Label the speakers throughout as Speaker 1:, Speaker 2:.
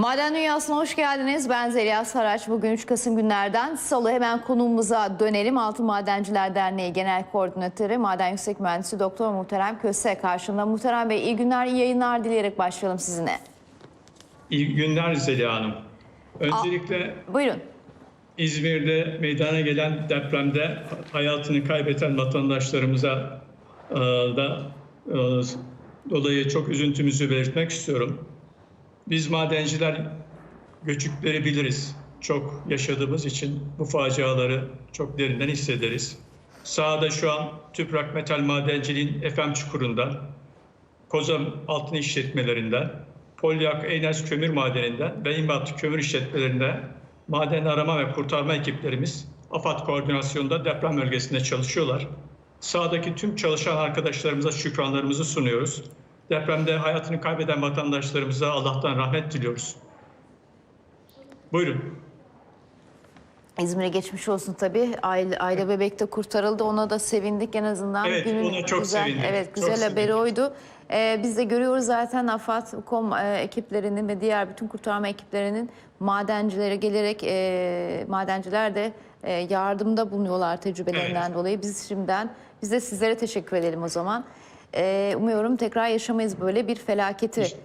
Speaker 1: Maden Dünyası'na hoş geldiniz. Ben Zeliha Saraç. Bugün 3 Kasım günlerden salı hemen konumuza dönelim. Altın Madenciler Derneği Genel Koordinatörü Maden Yüksek Mühendisi Doktor Muhterem Köse karşımda. Muhterem Bey iyi günler, iyi yayınlar dileyerek başlayalım sizinle.
Speaker 2: İyi günler Zeliha Hanım. Öncelikle
Speaker 1: Buyurun.
Speaker 2: İzmir'de meydana gelen depremde hayatını kaybeden vatandaşlarımıza e, da e, dolayı çok üzüntümüzü belirtmek istiyorum. Biz madenciler göçükleri biliriz. Çok yaşadığımız için bu faciaları çok derinden hissederiz. Sahada şu an Tüprak Metal Madenciliğin FM Çukuru'nda, Kozam Altın İşletmelerinden, Polyak Eynez Kömür Madeninden ve İmbat Kömür İşletmelerinde maden arama ve kurtarma ekiplerimiz AFAD koordinasyonunda deprem bölgesinde çalışıyorlar. Sahadaki tüm çalışan arkadaşlarımıza şükranlarımızı sunuyoruz. Depremde hayatını kaybeden vatandaşlarımıza Allah'tan rahmet diliyoruz. Buyurun.
Speaker 1: İzmir'e geçmiş olsun tabii. Aile, aile bebek de kurtarıldı. Ona da sevindik en azından.
Speaker 2: Evet, ona çok
Speaker 1: güzel,
Speaker 2: sevindik.
Speaker 1: Evet,
Speaker 2: Çok
Speaker 1: güzel haberi
Speaker 2: sevindik.
Speaker 1: oydu. Ee, biz de görüyoruz zaten AFAD.com e, ekiplerinin ve diğer bütün kurtarma ekiplerinin madencilere gelerek e, madenciler de e, yardımda bulunuyorlar tecrübelerinden
Speaker 2: Evet.
Speaker 1: dolayı. Biz şimdiden biz de sizlere teşekkür edelim o zaman. E, umuyorum tekrar yaşamayız böyle bir felaketi.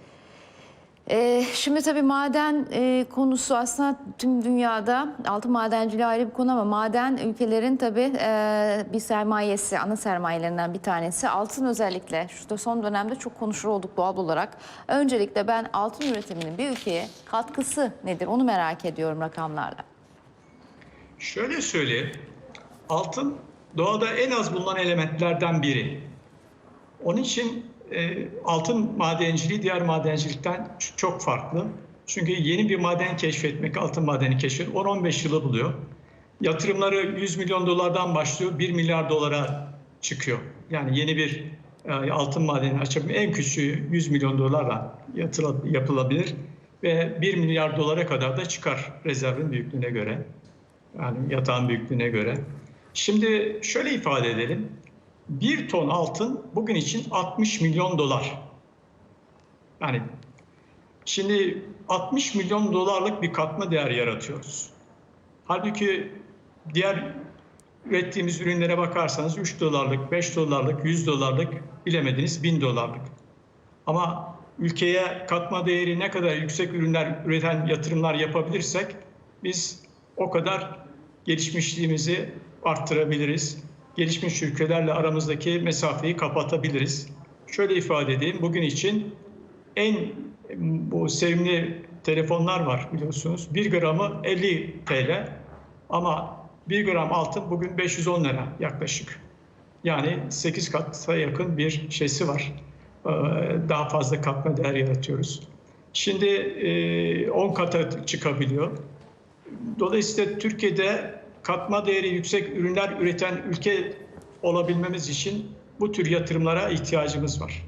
Speaker 1: Ee, şimdi tabii maden e, konusu aslında tüm dünyada altın madenciliği ayrı bir konu ama maden ülkelerin tabii e, bir sermayesi, ana sermayelerinden bir tanesi. Altın özellikle şu son dönemde çok konuşur olduk doğal olarak. Öncelikle ben altın üretiminin bir ülkeye katkısı nedir onu merak ediyorum rakamlarla.
Speaker 2: Şöyle söyleyeyim. Altın doğada en az bulunan elementlerden biri. Onun için e, altın madenciliği diğer madencilikten çok farklı. Çünkü yeni bir maden keşfetmek, altın madeni keşfetmek 10-15 yılı buluyor. Yatırımları 100 milyon dolardan başlıyor, 1 milyar dolara çıkıyor. Yani yeni bir e, altın madeni açabilmek en küçüğü 100 milyon dolarla yatıla- yapılabilir ve 1 milyar dolara kadar da çıkar rezervin büyüklüğüne göre. Yani yatağın büyüklüğüne göre. Şimdi şöyle ifade edelim. Bir ton altın bugün için 60 milyon dolar. Yani şimdi 60 milyon dolarlık bir katma değer yaratıyoruz. Halbuki diğer ürettiğimiz ürünlere bakarsanız 3 dolarlık, 5 dolarlık, 100 dolarlık bilemediniz 1000 dolarlık. Ama ülkeye katma değeri ne kadar yüksek ürünler üreten yatırımlar yapabilirsek biz o kadar gelişmişliğimizi arttırabiliriz. Gelişmiş ülkelerle aramızdaki mesafeyi kapatabiliriz. Şöyle ifade edeyim. Bugün için en bu sevimli telefonlar var biliyorsunuz. 1 gramı 50 TL ama 1 gram altın bugün 510 lira yaklaşık. Yani 8 kata yakın bir şeysi var. Ee, Daha fazla katma değer yaratıyoruz. Şimdi e, 10 kata çıkabiliyor. Dolayısıyla Türkiye'de katma değeri yüksek ürünler üreten ülke olabilmemiz için bu tür yatırımlara ihtiyacımız var.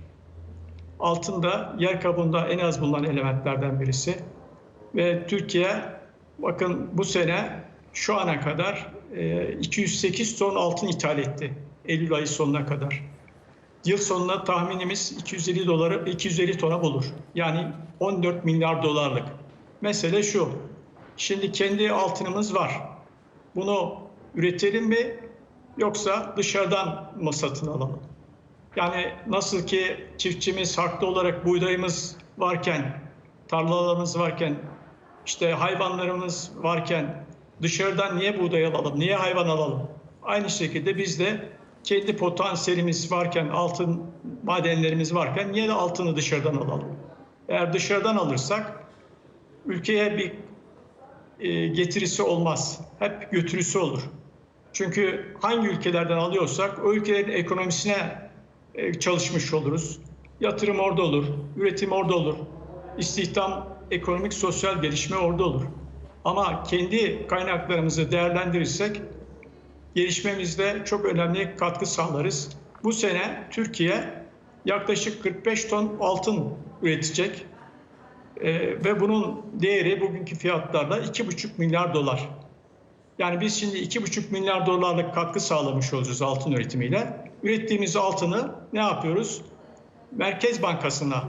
Speaker 2: Altın da yer kabuğunda en az bulunan elementlerden birisi. Ve Türkiye bakın bu sene şu ana kadar e, 208 ton altın ithal etti. Eylül ayı sonuna kadar. Yıl sonuna tahminimiz 250 doları 250 tona bulur. Yani 14 milyar dolarlık. Mesele şu. Şimdi kendi altınımız var. Bunu üretelim mi yoksa dışarıdan mı satın alalım? Yani nasıl ki çiftçimiz haklı olarak buğdayımız varken, tarlalarımız varken, işte hayvanlarımız varken dışarıdan niye buğday alalım, niye hayvan alalım? Aynı şekilde biz de kendi potansiyelimiz varken, altın madenlerimiz varken niye de altını dışarıdan alalım? Eğer dışarıdan alırsak ülkeye bir getirisi olmaz. Hep götürüsü olur. Çünkü hangi ülkelerden alıyorsak o ülkelerin ekonomisine e, çalışmış oluruz. Yatırım orada olur, üretim orada olur. İstihdam, ekonomik, sosyal gelişme orada olur. Ama kendi kaynaklarımızı değerlendirirsek gelişmemizde çok önemli katkı sağlarız. Bu sene Türkiye yaklaşık 45 ton altın üretecek. Ee, ve bunun değeri bugünkü fiyatlarla 2,5 milyar dolar. Yani biz şimdi 2,5 milyar dolarlık katkı sağlamış olacağız altın üretimiyle. Ürettiğimiz altını ne yapıyoruz? Merkez Bankası'na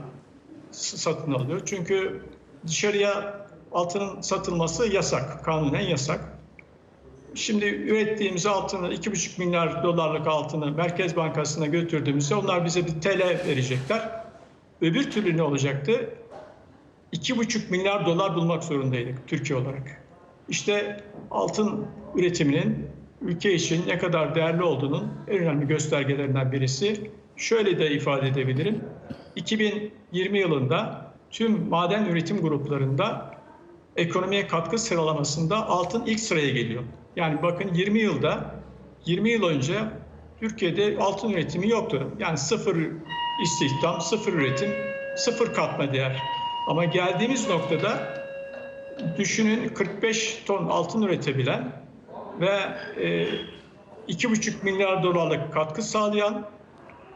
Speaker 2: satın alıyor. Çünkü dışarıya altının satılması yasak, kanunen yasak. Şimdi ürettiğimiz altını 2,5 milyar dolarlık altını Merkez Bankası'na götürdüğümüzde onlar bize bir TL verecekler. Öbür türlü ne olacaktı? 2,5 milyar dolar bulmak zorundaydık Türkiye olarak. İşte altın üretiminin ülke için ne kadar değerli olduğunun en önemli göstergelerinden birisi. Şöyle de ifade edebilirim. 2020 yılında tüm maden üretim gruplarında ekonomiye katkı sıralamasında altın ilk sıraya geliyor. Yani bakın 20 yılda 20 yıl önce Türkiye'de altın üretimi yoktu. Yani sıfır istihdam, sıfır üretim, sıfır katma değer. Ama geldiğimiz noktada düşünün 45 ton altın üretebilen ve e, 2,5 milyar dolarlık katkı sağlayan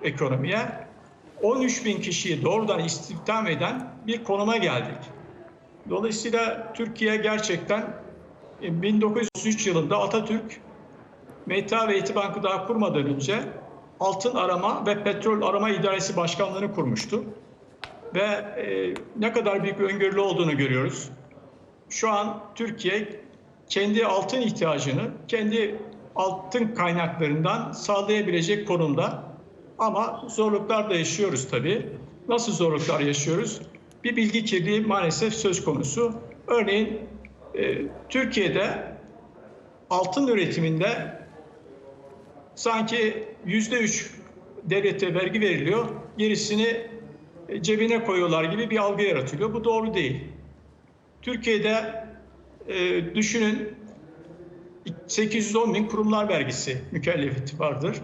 Speaker 2: ekonomiye 13 bin kişiyi doğrudan istihdam eden bir konuma geldik. Dolayısıyla Türkiye gerçekten e, 1903 yılında Atatürk Meta ve Eti Bankı daha kurmadan önce altın arama ve petrol arama idaresi başkanlığını kurmuştu. Ve e, ne kadar büyük bir öngörülü olduğunu görüyoruz. Şu an Türkiye kendi altın ihtiyacını kendi altın kaynaklarından sağlayabilecek konumda. Ama zorluklar da yaşıyoruz tabii. Nasıl zorluklar yaşıyoruz? Bir bilgi kirliliği maalesef söz konusu. Örneğin e, Türkiye'de altın üretiminde sanki yüzde üç devlete vergi veriliyor, gerisini cebine koyuyorlar gibi bir algı yaratılıyor. Bu doğru değil. Türkiye'de e, düşünün 810 bin kurumlar vergisi mükellefiyeti vardır.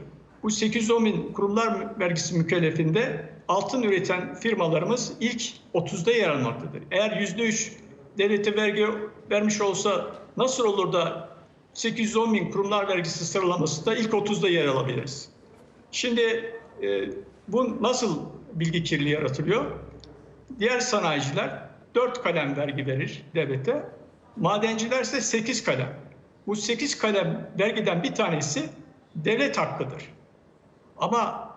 Speaker 2: Bu 810 bin kurumlar vergisi mükellefinde altın üreten firmalarımız ilk 30'da yer almaktadır. Eğer %3 devlete vergi vermiş olsa nasıl olur da 810 bin kurumlar vergisi sıralaması da ilk 30'da yer alabiliriz. Şimdi e, bu nasıl bilgi kirliliği yaratılıyor? Diğer sanayiciler 4 kalem vergi verir devlete. Madenciler ise 8 kalem. Bu 8 kalem vergiden bir tanesi devlet hakkıdır. Ama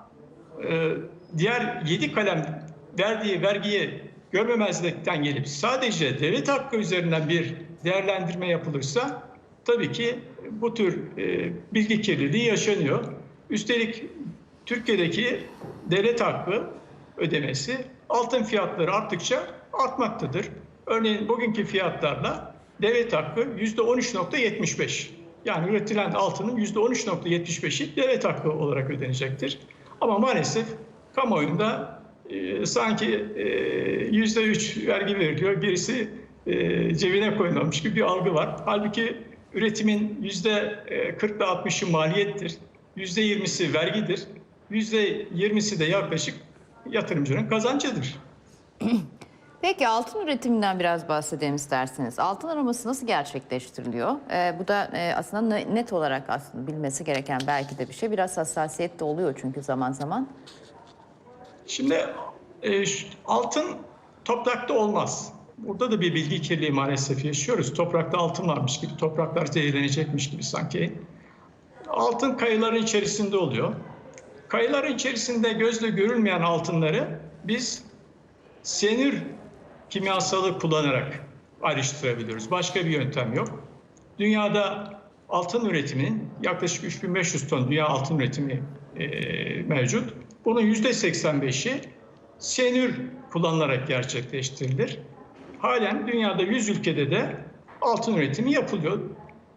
Speaker 2: e, diğer 7 kalem verdiği vergiyi görmemezlikten gelip sadece devlet hakkı üzerinden bir değerlendirme yapılırsa tabii ki bu tür e, bilgi kirliliği yaşanıyor. Üstelik Türkiye'deki devlet hakkı ödemesi altın fiyatları arttıkça artmaktadır. Örneğin bugünkü fiyatlarla devlet hakkı %13.75. Yani üretilen altının %13.75'i devlet hakkı olarak ödenecektir. Ama maalesef kamuoyunda e, sanki e, %3 vergi veriliyor, birisi e, cebine koymamış gibi bir algı var. Halbuki üretimin %40 ile 60'ı maliyettir, %20'si vergidir, %20'si de yaklaşık yatırımcının kazancıdır.
Speaker 1: Peki altın üretiminden biraz bahsedelim isterseniz. Altın araması nasıl gerçekleştiriliyor? Ee, bu da e, aslında ne- net olarak aslında bilmesi gereken belki de bir şey. Biraz hassasiyet de oluyor çünkü zaman zaman.
Speaker 2: Şimdi e, altın toprakta olmaz. Burada da bir bilgi kirliliği maalesef yaşıyoruz. Toprakta altın varmış gibi, topraklar zehirlenecekmiş gibi sanki. Altın kayaların içerisinde oluyor. Kayaların içerisinde gözle görülmeyen altınları biz siyanür kimyasalı kullanarak ayrıştırabiliyoruz. Başka bir yöntem yok. Dünyada altın üretiminin yaklaşık 3500 ton dünya altın üretimi e, mevcut. Bunun %85'i siyanür kullanılarak gerçekleştirilir. Halen dünyada 100 ülkede de altın üretimi yapılıyor.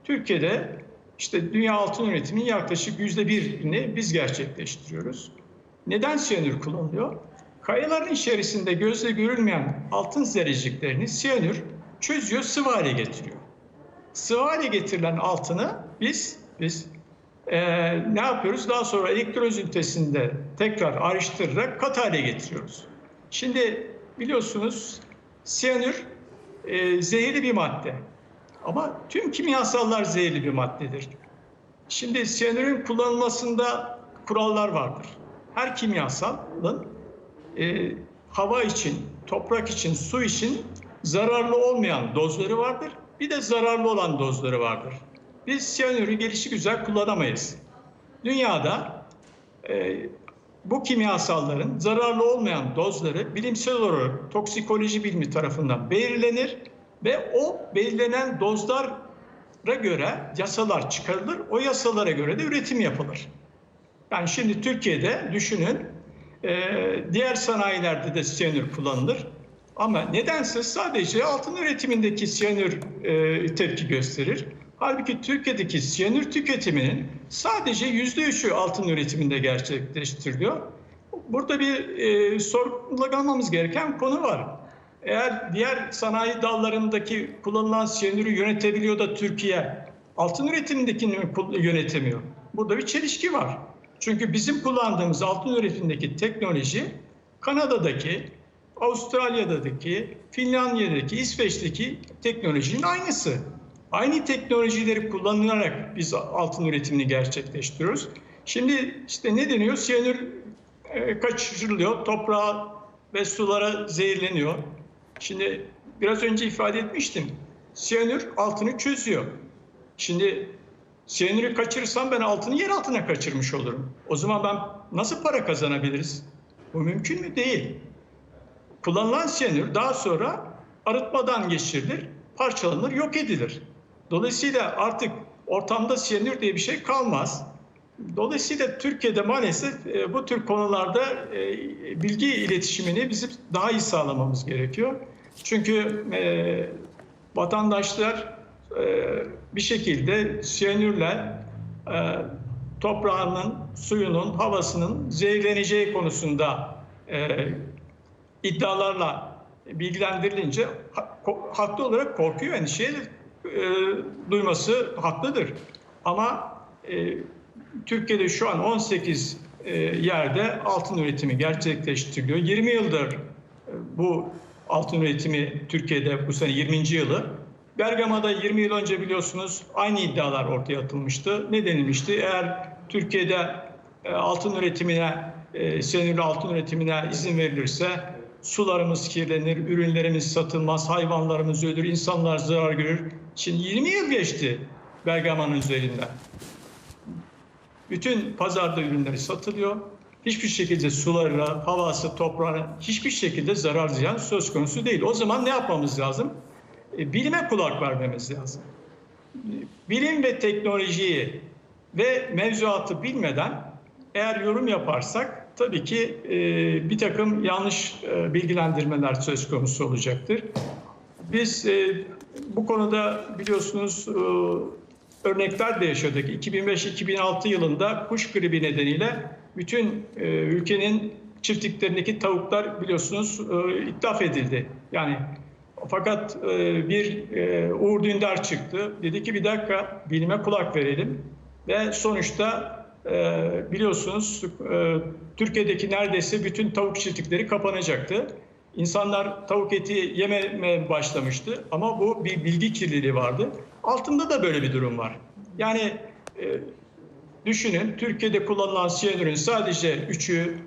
Speaker 2: Türkiye'de işte dünya altın üretiminin yaklaşık %1'ini biz gerçekleştiriyoruz. Neden siyanür kullanılıyor? Kayaların içerisinde gözle görülmeyen altın zerreciklerini siyanür çözüyor, sıvı hale getiriyor. Sıvı hale getirilen altını biz biz eee, ne yapıyoruz? Daha sonra elektroz ünitesinde tekrar ayrıştırarak kat hale getiriyoruz. Şimdi biliyorsunuz siyanür eee, zehirli bir madde. Ama tüm kimyasallar zehirli bir maddedir. Şimdi siyanürün kullanılmasında kurallar vardır. Her kimyasalın e, hava için, toprak için, su için zararlı olmayan dozları vardır. Bir de zararlı olan dozları vardır. Biz siyanürü gelişi güzel kullanamayız. Dünyada e, bu kimyasalların zararlı olmayan dozları bilimsel olarak toksikoloji bilimi tarafından belirlenir ve o belirlenen dozlara göre yasalar çıkarılır. O yasalara göre de üretim yapılır. Yani şimdi Türkiye'de düşünün e, diğer sanayilerde de siyanür kullanılır. Ama nedense sadece altın üretimindeki siyanür e, tepki gösterir. Halbuki Türkiye'deki siyanür tüketiminin sadece yüzde üçü altın üretiminde gerçekleştiriliyor. Burada bir e, sorgulamamız gereken konu var. Eğer diğer sanayi dallarındaki kullanılan siyanürü yönetebiliyor da Türkiye altın üretimindekini yönetemiyor? Burada bir çelişki var. Çünkü bizim kullandığımız altın üretimindeki teknoloji Kanada'daki, Avustralya'daki, Finlandiya'daki, İsveç'teki teknolojinin aynısı. Aynı teknolojileri kullanarak biz altın üretimini gerçekleştiriyoruz. Şimdi işte ne deniyor? Siyanür e, kaçırılıyor, toprağa ve sulara zehirleniyor. Şimdi biraz önce ifade etmiştim. Siyanür altını çözüyor. Şimdi siyanürü kaçırırsam ben altını yer altına kaçırmış olurum. O zaman ben nasıl para kazanabiliriz? Bu mümkün mü? Değil. Kullanılan siyanür daha sonra arıtmadan geçirilir, parçalanır, yok edilir. Dolayısıyla artık ortamda siyanür diye bir şey kalmaz. Dolayısıyla Türkiye'de maalesef e, bu tür konularda e, bilgi iletişimini bizim daha iyi sağlamamız gerekiyor. Çünkü e, vatandaşlar bir şekilde siyanürle toprağının, suyunun, havasının zehirleneceği konusunda iddialarla bilgilendirilince haklı olarak korkuyor, endişe e, duyması haklıdır. Ama e, Türkiye'de şu an 18 e, yerde altın üretimi gerçekleştiriliyor. 20 yıldır e, bu altın üretimi Türkiye'de bu sene 20. yılı. Bergama'da 20 yıl önce biliyorsunuz aynı iddialar ortaya atılmıştı. Ne denilmişti? Eğer Türkiye'de e, altın üretimine, siyanürlü altın üretimine izin verilirse sularımız kirlenir, ürünlerimiz satılmaz, hayvanlarımız ölür, insanlar zarar görür. Şimdi 20 yıl geçti Bergama'nın üzerinden. Bütün pazarda ürünleri satılıyor. Hiçbir şekilde sularına, havası, toprağına hiçbir şekilde zarar ziyan söz konusu değil. O zaman ne yapmamız lazım? E, Bilime kulak vermemiz lazım. Bilim ve teknolojiyi ve mevzuatı bilmeden eğer yorum yaparsak tabii ki e, bir takım yanlış e, bilgilendirmeler söz konusu olacaktır. Biz bu konuda biliyorsunuz örnekler de yaşadık. 2005-2006 yılında kuş gribi nedeniyle bütün e, ülkenin çiftliklerindeki tavuklar biliyorsunuz e, itlaf edildi. Yani fakat e, bir e, Uğur Dündar çıktı. Dedi ki bir dakika bilime kulak verelim. Ve sonuçta e, biliyorsunuz e, Türkiye'deki neredeyse bütün tavuk çiftlikleri kapanacaktı. İnsanlar tavuk eti yemeye başlamıştı ama bu bir bilgi kirliliği vardı. Altında da böyle bir durum var. Yani e, düşünün Türkiye'de kullanılan siyanürün sadece üçü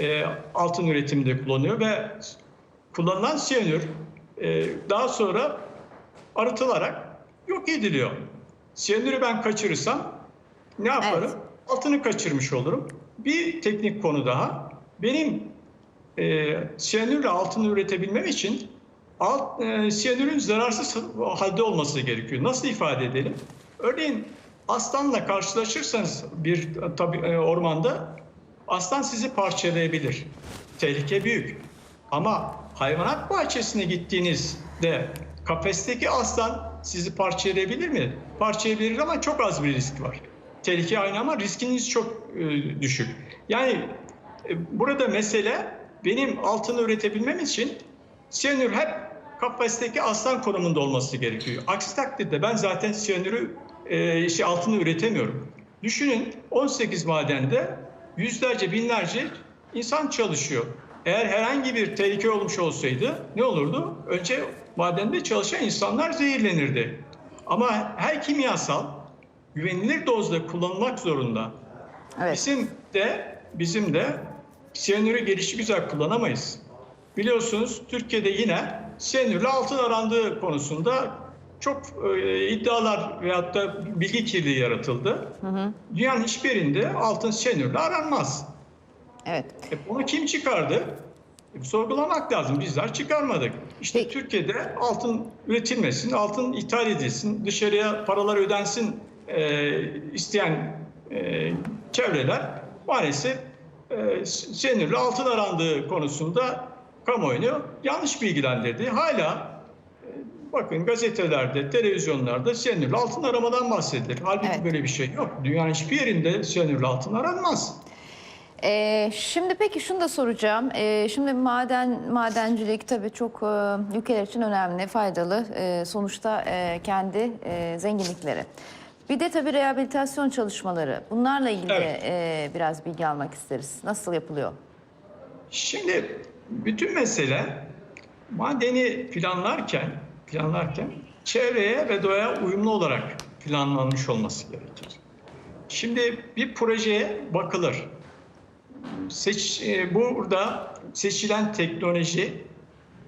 Speaker 2: e, altın üretiminde kullanıyor ve kullanılan siyanür e, daha sonra arıtılarak yok ediliyor. Siyanürü ben kaçırırsam ne yaparım?
Speaker 1: Evet.
Speaker 2: Altını kaçırmış olurum. Bir teknik konu daha. Benim e, siyanürle altını üretebilmem için alt, e, siyanürün zararsız halde olması gerekiyor. Nasıl ifade edelim? Örneğin aslanla karşılaşırsanız bir tabi, e, ormanda aslan sizi parçalayabilir. Tehlike büyük. Ama hayvanat bahçesine gittiğinizde kafesteki aslan sizi parçalayabilir mi? Parçalayabilir ama çok az bir risk var. Tehlike aynı ama riskiniz çok e, düşük. Yani e, burada mesele benim altını üretebilmem için siyanür hep kafesteki aslan konumunda olması gerekiyor. Aksi takdirde ben zaten siyanürü e, şey, altını üretemiyorum. Düşünün 18 madende yüzlerce binlerce insan çalışıyor. Eğer herhangi bir tehlike olmuş olsaydı ne olurdu? Önce madende çalışan insanlar zehirlenirdi. Ama her kimyasal güvenilir dozda kullanılmak zorunda.
Speaker 1: Evet.
Speaker 2: Bizim de bizim de siyanürü gelişi güzel kullanamayız. Biliyorsunuz Türkiye'de yine siyanürle altın arandığı konusunda çok e, iddialar veyahut da bilgi kirliliği yaratıldı. Dünyanın hiçbir yerinde altın siyanürle aranmaz.
Speaker 1: Evet.
Speaker 2: E bunu kim çıkardı? E, sorgulamak lazım. Bizler çıkarmadık. İşte
Speaker 1: Peki.
Speaker 2: Türkiye'de altın üretilmesin, altın ithal edilsin, dışarıya paralar ödensin e, isteyen e, çevreler maalesef e, senürlü altın arandığı konusunda kamuoyunu yanlış bilgilendirdi. Hala e, bakın gazetelerde, televizyonlarda senürlü altın aramadan bahsedilir. Halbuki
Speaker 1: Evet.
Speaker 2: böyle bir şey yok. Dünyanın hiçbir yerinde senürlü altın aranmaz.
Speaker 1: Ee, şimdi peki şunu da soracağım. Ee, şimdi maden madencilik tabii çok e, ülkeler için önemli, faydalı. Ee, sonuçta e, kendi e, zenginlikleri. Bir de tabii rehabilitasyon çalışmaları. Bunlarla ilgili
Speaker 2: Evet.
Speaker 1: e, biraz bilgi almak isteriz. Nasıl yapılıyor?
Speaker 2: Şimdi bütün mesele madeni planlarken planlarken çevreye ve doğaya uyumlu olarak planlanmış olması gerekir. Şimdi bir projeye bakılır. Seç, e, burada seçilen teknoloji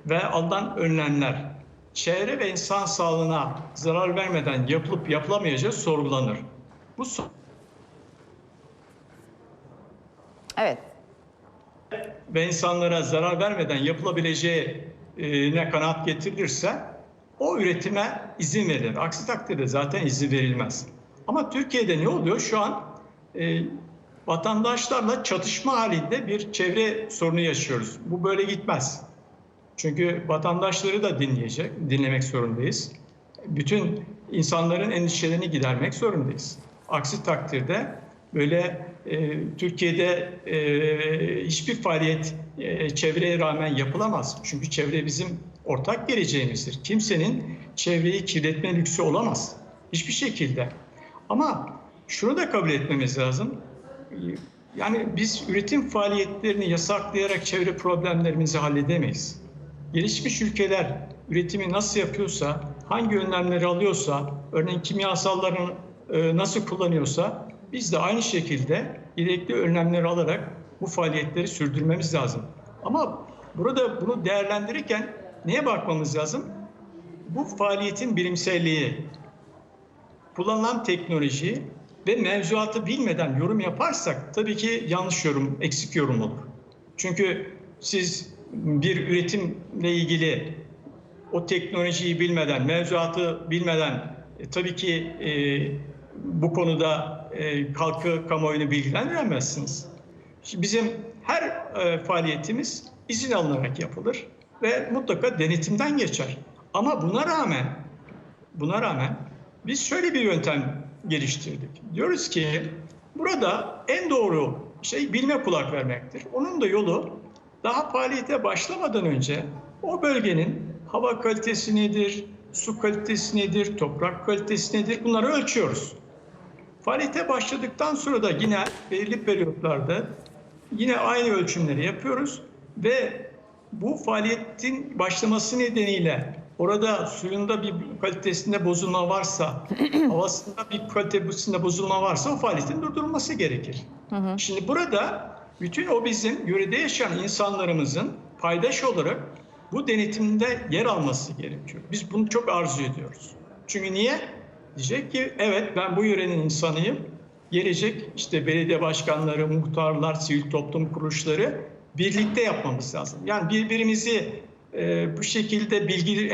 Speaker 2: ve alınan önlemler çevre ve insan sağlığına zarar vermeden yapılıp yapılamayacağı sorgulanır. Bu so-
Speaker 1: Evet.
Speaker 2: ve insanlara zarar vermeden yapılabileceğine kanaat getirilirse o üretime izin verilir. Aksi takdirde zaten izin verilmez. Ama Türkiye'de ne oluyor? Şu an e, vatandaşlarla çatışma halinde bir çevre sorunu yaşıyoruz. Bu böyle gitmez. Çünkü vatandaşları da dinleyecek, dinlemek zorundayız. Bütün insanların endişelerini gidermek zorundayız. Aksi takdirde böyle e, Türkiye'de e, hiçbir faaliyet e, çevreye rağmen yapılamaz. Çünkü çevre bizim ortak geleceğimizdir. Kimsenin çevreyi kirletme lüksü olamaz. Hiçbir şekilde. Ama şunu da kabul etmemiz lazım. Yani biz üretim faaliyetlerini yasaklayarak çevre problemlerimizi halledemeyiz. Gelişmiş ülkeler üretimi nasıl yapıyorsa, hangi önlemleri alıyorsa, örneğin kimyasalların e, nasıl kullanıyorsa biz de aynı şekilde gerekli önlemleri alarak bu faaliyetleri sürdürmemiz lazım. Ama burada bunu değerlendirirken neye bakmamız lazım? Bu faaliyetin bilimselliği, kullanılan teknoloji ve mevzuatı bilmeden yorum yaparsak tabii ki yanlış yorum, eksik yorum olur. Çünkü siz bir üretimle ilgili o teknolojiyi bilmeden, mevzuatı bilmeden e, tabii ki e, bu konuda e, halkı, kamuoyunu bilgilendiremezsiniz. Şimdi bizim her e, faaliyetimiz izin alınarak yapılır ve mutlaka denetimden geçer. Ama buna rağmen buna rağmen biz şöyle bir yöntem geliştirdik. Diyoruz ki burada en doğru şey bilme kulak vermektir. Onun da yolu daha faaliyete başlamadan önce o bölgenin hava kalitesi nedir, su kalitesi nedir, toprak kalitesi nedir bunları ölçüyoruz. Faaliyete başladıktan sonra da yine belirli periyotlarda yine aynı ölçümleri yapıyoruz ve bu faaliyetin başlaması nedeniyle orada suyunda bir kalitesinde bozulma varsa, havasında bir kalitesinde bozulma varsa o faaliyetin durdurulması gerekir. Şimdi burada bütün o bizim yörede yaşayan insanlarımızın paydaş olarak bu denetimde yer alması gerekiyor. Biz bunu çok arzu ediyoruz. Çünkü niye? Diyecek ki evet ben bu yörenin insanıyım. Gelecek işte belediye başkanları, muhtarlar, sivil toplum kuruluşları birlikte yapmamız lazım. Yani birbirimizi e, bu şekilde bilgi,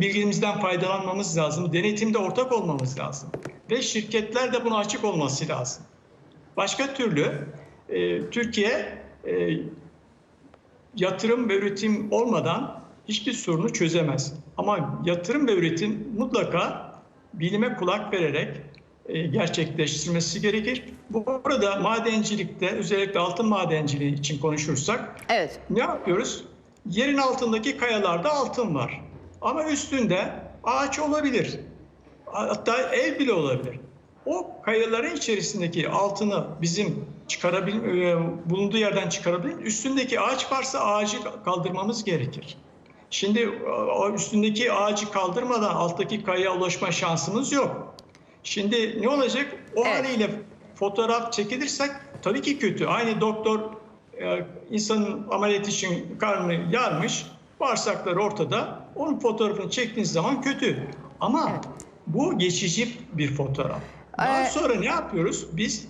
Speaker 2: bilgimizden faydalanmamız lazım. Denetimde ortak olmamız lazım. Ve şirketler de buna açık olması lazım. Başka türlü e, Türkiye e, yatırım ve üretim olmadan hiçbir sorunu çözemez. Ama yatırım ve üretim mutlaka bilime kulak vererek e, gerçekleştirmesi gerekir. Bu arada madencilikte özellikle altın madenciliği için konuşursak
Speaker 1: Evet.
Speaker 2: ne yapıyoruz? Yerin altındaki kayalarda altın var. Ama üstünde ağaç olabilir. Hatta ev bile olabilir. O kayaların içerisindeki altını bizim çıkarabil e, bulunduğu yerden çıkarabilir. Üstündeki ağaç varsa ağacı kaldırmamız gerekir. Şimdi o üstündeki ağacı kaldırmadan alttaki kayaya ulaşma şansımız yok. Şimdi ne olacak? O
Speaker 1: Evet.
Speaker 2: haliyle fotoğraf çekilirsek tabii ki kötü. Aynı doktor e, insanın ameliyat için karnını yarmış, bağırsakları ortada. Onun fotoğrafını çektiğiniz zaman kötü. Ama
Speaker 1: Evet.
Speaker 2: bu geçici bir fotoğraf. Daha
Speaker 1: Ee,
Speaker 2: sonra ne yapıyoruz? Biz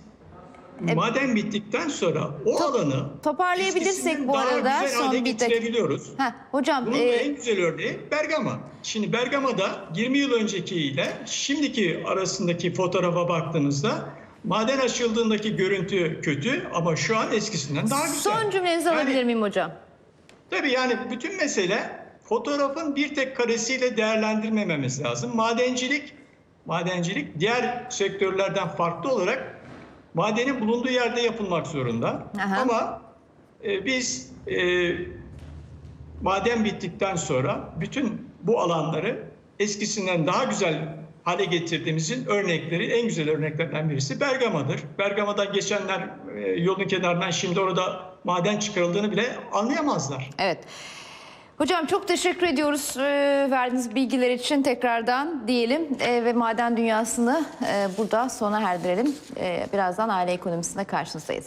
Speaker 2: maden bittikten sonra o
Speaker 1: To-
Speaker 2: alanı
Speaker 1: toparlayabilirsek bu arada son bir dakika. Heh, hocam
Speaker 2: Bunun
Speaker 1: e,
Speaker 2: en güzel örneği Bergama. Şimdi Bergama'da 20 yıl önceki ile şimdiki arasındaki fotoğrafa baktığınızda maden açıldığındaki görüntü kötü ama şu an eskisinden daha güzel.
Speaker 1: son cümlenizi
Speaker 2: Yani-
Speaker 1: alabilir miyim hocam?
Speaker 2: Tabii yani bütün mesele fotoğrafın bir tek karesiyle değerlendirmememiz lazım. Madencilik, madencilik diğer sektörlerden farklı olarak madenin bulunduğu yerde yapılmak zorunda.
Speaker 1: Aha.
Speaker 2: Ama e, biz e, maden bittikten sonra bütün bu alanları eskisinden daha güzel hale getirdiğimizin örnekleri, en güzel örneklerden birisi Bergama'dır. Bergama'dan geçenler e, yolun kenarından şimdi orada maden çıkarıldığını bile anlayamazlar.
Speaker 1: Evet. Hocam çok teşekkür ediyoruz e, verdiğiniz bilgiler için tekrardan diyelim E, ve maden dünyasını e, burada sona erdirelim. E, birazdan aile ekonomisinde karşınızdayız.